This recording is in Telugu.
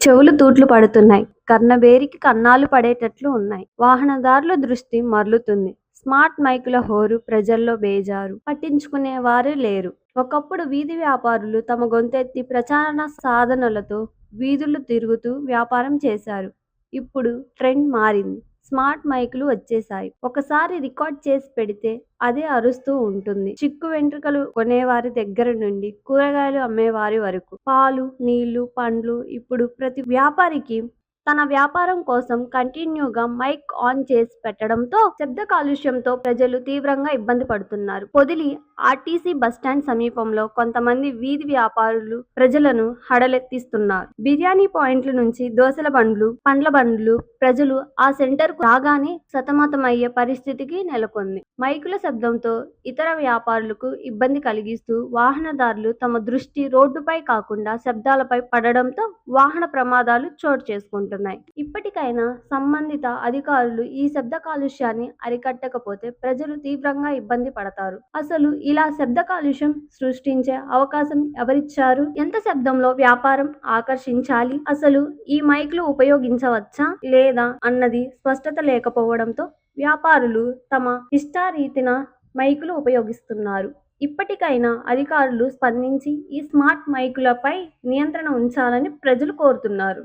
చెవులు తూట్లు పడుతున్నాయి. కర్ణబేరికి కన్నాలు పడేటట్లు ఉన్నాయి. వాహనదారుల దృష్టి మరలుతుంది. స్మార్ట్ మైకుల హోరు ప్రజల్లో బేజారు. పట్టించుకునేవారే లేరు. ఒకప్పుడు వీధి వ్యాపారులు తమ గొంతెత్తి ప్రచారణ సాధనలతో వీధులు తిరుగుతూ వ్యాపారం చేశారు. ఇప్పుడు ట్రెండ్ మారింది. స్మార్ట్ మైకులు వచ్చేసాయి ఒకసారి రికార్డ్ చేసి పెడితే అదే అరుస్తూ ఉంటుంది. చిక్కు వెంట్రుకలు కొనేవారి దగ్గర నుండి కూరగాయలు అమ్మేవారి వరకు. పాలు, నీళ్ళు, పండ్లు ఇప్పుడు ప్రతి వ్యాపారికి తన వ్యాపారం కోసం కంటిన్యూగా మైక్ ఆన్ చేసి పెట్టడంతో శబ్ద కాలుష్యంతో ప్రజలు తీవ్రంగా ఇబ్బంది పడుతున్నారు. పొదిలి ఆర్టీసీ బస్టాండ్ సమీపంలో కొంతమంది వీధి వ్యాపారులు ప్రజలను హడలెత్తిస్తున్నారు. బిర్యానీ పాయింట్ల నుంచి దోశల బండ్లు, పండ్ల బండ్లు ప్రజలు ఆ సెంటర్కు రాగానే సతమతమయ్యే పరిస్థితికి నెలకొంది. మైకుల శబ్దంతో ఇతర వ్యాపారులకు ఇబ్బంది కలిగిస్తూ వాహనదారులు తమ దృష్టి రోడ్డుపై కాకుండా శబ్దాలపై పడడంతో వాహన ప్రమాదాలు చోటు చేస్తున్నాయి ఇప్పటికైనా సంబంధిత అధికారులు ఈ శబ్ద కాలుష్యాన్ని అరికట్టకపోతే ప్రజలు తీవ్రంగా ఇబ్బంది పడతారు. అసలు ఇలా శబ్ద కాలుష్యం సృష్టించే అవకాశం ఎవరిచ్చారు? ఎంత శబ్దంలో వ్యాపారం ఆకర్షించాలి? అసలు ఈ మైకులు ఉపయోగించవచ్చా? లేదా? అన్నది స్పష్టత లేకపోవడంతో వ్యాపారులు తమ ఇష్టారీతిన మైకులు ఉపయోగిస్తున్నారు. ఇప్పటికైనా అధికారులు స్పందించి ఈ స్మార్ట్ మైకులపై నియంత్రణ ఉంచాలని ప్రజలు కోరుతున్నారు.